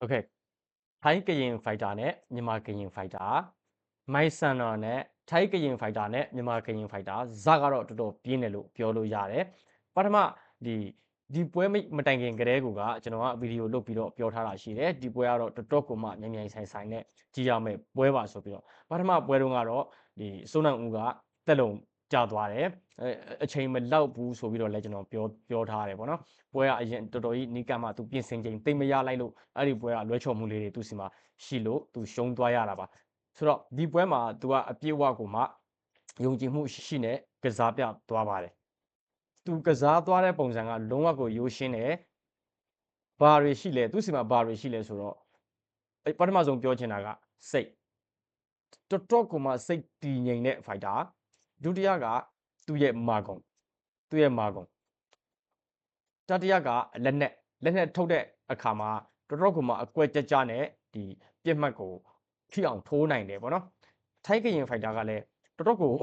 โอเคထိုင်းကရင်ဖိုက်တာနဲ့မြန်မာကရင်ဖိုက်တာမိုက်ဆန်တော်နဲ့ထိုင်းကရင်ဖိုက်တာနဲ့မြန်မာကရင်ဖိုက်တာဇာကတော့တော်တော်ပြင်းတယ်လို့ပြောလို့ရတယ်ပထမဒီဒီပွဲမမတိုင်ခင်ကတည်းကကျွန်တော်ကဗီဒီယိုလုပ်ပြီးတော့ပြောထားတာရှိတယ်ဒီပွဲကတော့တော်တော်ကိုမှမြန်မြန်ဆိုင်ဆိုင်နဲ့ကြည့်ရမယ်ပွဲပါဆိုပြီးတော့ပထမပွဲတုန်းကတော့ဒီစိုးနိုင်ဦးကတက်လုံ ကြာသွားတယ်အဲအချိန်မလောက်ဘူးဆိုပြီးတော့လည်းကျွန်တော်ပြောပြောထားတယ်ပေါ့နော်ပွဲကအရင်တော်တော်ကြီးနီးကပ်မှသူပြင်ဆင်ချိန်တိတ်မရလိုက်လို့အဲ့ဒီပွဲကလွဲချော်မှုလေးတွေသူစီမှာရှိလို့သူရှုံးသွားရတာပါဆိုတော့ဒီပွဲမှာသူကအပြည့်အဝကိုမှယုံကြည်မှုရှိနဲ့ကစားပြသွားပါတယ်သူကစားသွားတဲ့ပုံစံကလုံးဝကိုရိုးရှင်းတယ်ဘာတွေရှိလဲသူစီမှာဘာတွေရှိလဲဆိုတော့အဲ့ပထမဆုံးပြောချင်တာကစိတ်တော်တော်ကိုမှစိတ်တည်ငြိမ်တဲ့ fighter ဒုတိယကသူ့ရဲ့မာကုံသူ့ရဲ့မာကုံတတိယကလက်နဲ့လက်နဲ့ထုတ်တဲ့အခါမှာတော်တော်ကိုမှအကွက်ကြကြနဲ့ဒီပြစ်မှတ်ကိုထိအောင်ထိုးနိုင်တယ်ပေါ့နော်ထိုက်ကရင်ဖိုက်တာကလည်းတော်တော်ကို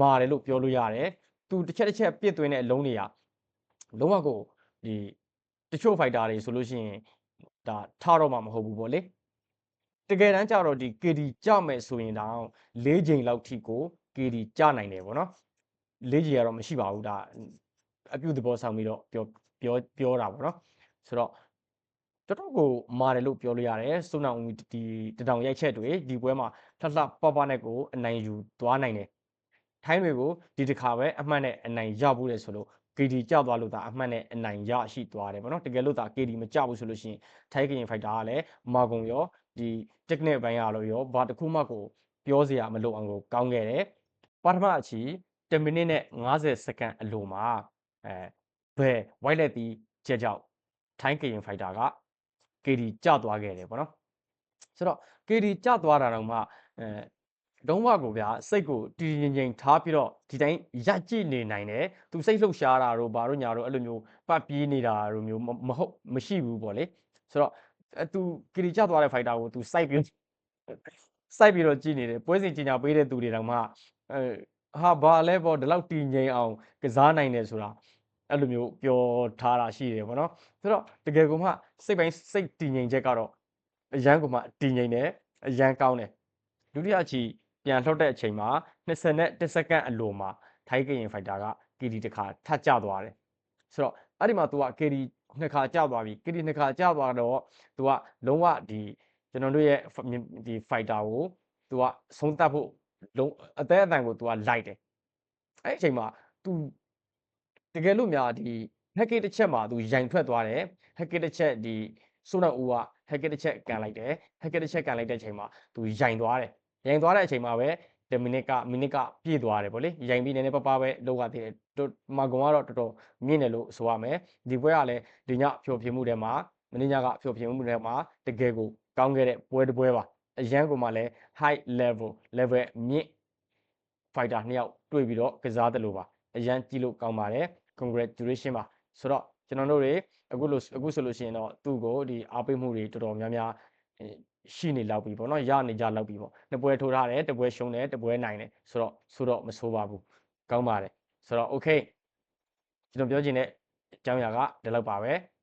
မာတယ်လို့ပြောလို့ရတယ်သူတစ်ချက်တစ်ချက်ပြစ်သွင်းတဲ့အလုံးတွေကလုံးဝကိုဒီတချို့ဖိုက်တာတွေဆိုလို့ရှိရင်ဒါထားတော့မှမဟုတ်ဘူးပေါ့လေတကယ်တမ်းကျတော့ဒီ KD ကြမယ်ဆိုရင်တောင်၄ချိန်လောက်ထိကို KD ကြနိုင်တယ်ပေါ့နော်၄ချိန်ကတော့မရှိပါဘူးဒါအပြုသဘောဆောင်ပြီးတော့ပြောပြောပြောတာပေါ့နော်ဆိုတော့တော်တော်ကိုမာတယ်လို့ပြောလို့ရတယ်စုံအောင်ဒီတတောင်ရိုက်ချက်တွေဒီပွဲမှာလှလှပပနဲ့ကိုအနိုင်ယူသွားနိုင်တယ်ထိုင်းတွေကိုဒီတစ်ခါပဲအမှတ်နဲ့အနိုင်ရဖို့လေဆိုလို့ KD ကြောက်သွားလို့ဒါအမှတ်နဲ့အနိုင်ရရှိသွားတယ်ပေါ့နော်တကယ်လို့ဒါ KD မကြောက်ဘူးဆိုလို့ရှိရင်ထိုင်းကရင်ဖိုက်တာကလည်းမာကုံရောဒီ technique ဘိုင်းရလို့ရောဘာတစ်ခုမှကိုပြောစရာမလိုအောင်ကိုကောင်းခဲ့တယ် ပထမအချီ10မိနစ်နဲ့50စက္ကန့်အလိုမှာအဲဘယ် white လက်တီချက်ကြောက်ထိုင်းကရင်ဖိုက်တာက KD ကျသွားခဲ့တယ်ပေါ့နော်ဆိုတော့ KD ကျသွားတာတော့မှအဲလုံးဝကိုဗျာစိတ်ကိုတည်တည်ငြိမ်ငြိမ်ထားပြီးတော့ဒီတိုင်းရက်ကြည့်နေနိုင်တယ်သူစိတ်လှုပ်ရှားတာတို့ဘာတို့ညာတို့အဲ့လိုမျိုးပတ်ပြေးနေတာတို့မျိုးမဟုတ်မရှိဘူးပေါ့လေဆိုတော့အဲသူ KD ကျသွားတဲ့ fighter ကိုသူစိုက်ပြီးစိုက်ပြီးတော့ကြည့်နေတယ်ပွဲစဉ်ကြီးညာပေးတဲ့သူတွေတောင်မှအဲ ဟာဘာလဲပေါ့ဒီလောက်တည်ငြိမ်အောင်ကစားနိုင်တယ်ဆိုတာအဲ့လိုမျိုးပြောထားတာရှိတယ်ပေါ့နော်ဆိုတော့တကယ်ကိုမှစိတ်ပိုင်းစိတ်တည်ငြိမ်ချက်ကတော့အရန်ကိုမှတည်ငြိမ်တယ်အရန်ကောင်းတယ်ဒုတိယအချီပြန်လှုပ်တဲ့အချိန်မှာ21စက္ကန့်အလိုမှာထိုင်းကရင်ဖိုက်တာက KD တစ်ခါထပ်ကျသွားတယ်ဆိုတော့အဲ့ဒီမှာ तू က KD နှစ်ခါကျသွားပြီ KD နှစ်ခါကျသွားတော့ तू ကလုံးဝဒီကျွန်တော်တို့ရဲ့ဒီ fighter ကို तू ကဆုံးသတ်ဖို့ လုံးအသက်အတန်ကို तू ကလိုက်တယ်အဲ့အချိန်မှာ तू တကယ်လို့များဒီ hacker တစ်ချက်မှာ तू ရိုင်ထွက်သွားတယ် hacker တစ်ချက်ဒီစိုးနောက်ဦးက hacker တစ်ချက်ကန်လိုက်တယ် hacker တစ်ချက်ကန်လိုက်တဲ့အချိန်မှာ तू ရိုင်သွားတယ်ရိုင်သွားတဲ့အချိန်မှာပဲ10မိနစ်ကမိနစ်ကပြည့်သွားတယ်ဗောလေရိုင်ပြီးနည်းနည်းပပပဲလောက်ရသေးတယ်မာကွန်ကတော့တော်တော်မြင့်တယ်လို့ဆိုရမယ်ဒီပွဲကလည်းဒီညဖြိုပြမှုတွေမှာမင်းညကဖြိုပြမှုတွေမှာတကယ်ကိုကောင်းခဲ့တဲ့ပွဲတစ်ပွဲပါ အရန်ကိုမှလည်း high level level မြင့် fighter နှစ်ယောက်တွေ့ပြီးတော့ကစားတယ်လို့ပါအရန်ကြည့်လို့ကောင်းပါတယ် congratulation ပါဆိုတော့ကျွန်တော်တို့တွေအခုလို့အခုဆိုလို့ရှိရင်တော့သူ့ကိုဒီအားပေးမှုတွေတော်တော်များများရှိနေလောက်ပြီပေါ့နော်ရနေကြလောက်ပြီပေါ့နှစ်ပွဲထိုးထားတယ်တစ်ပွဲရှုံးတယ်တစ်ပွဲနိုင်တယ်ဆိုတော့ဆိုတော့မဆိုးပါဘူးကောင်းပါတယ်ဆိုတော့ okay ကျွန်တော်ပြောချင်တဲ့အကြောင်းအရာကဒီလောက်ပါပဲ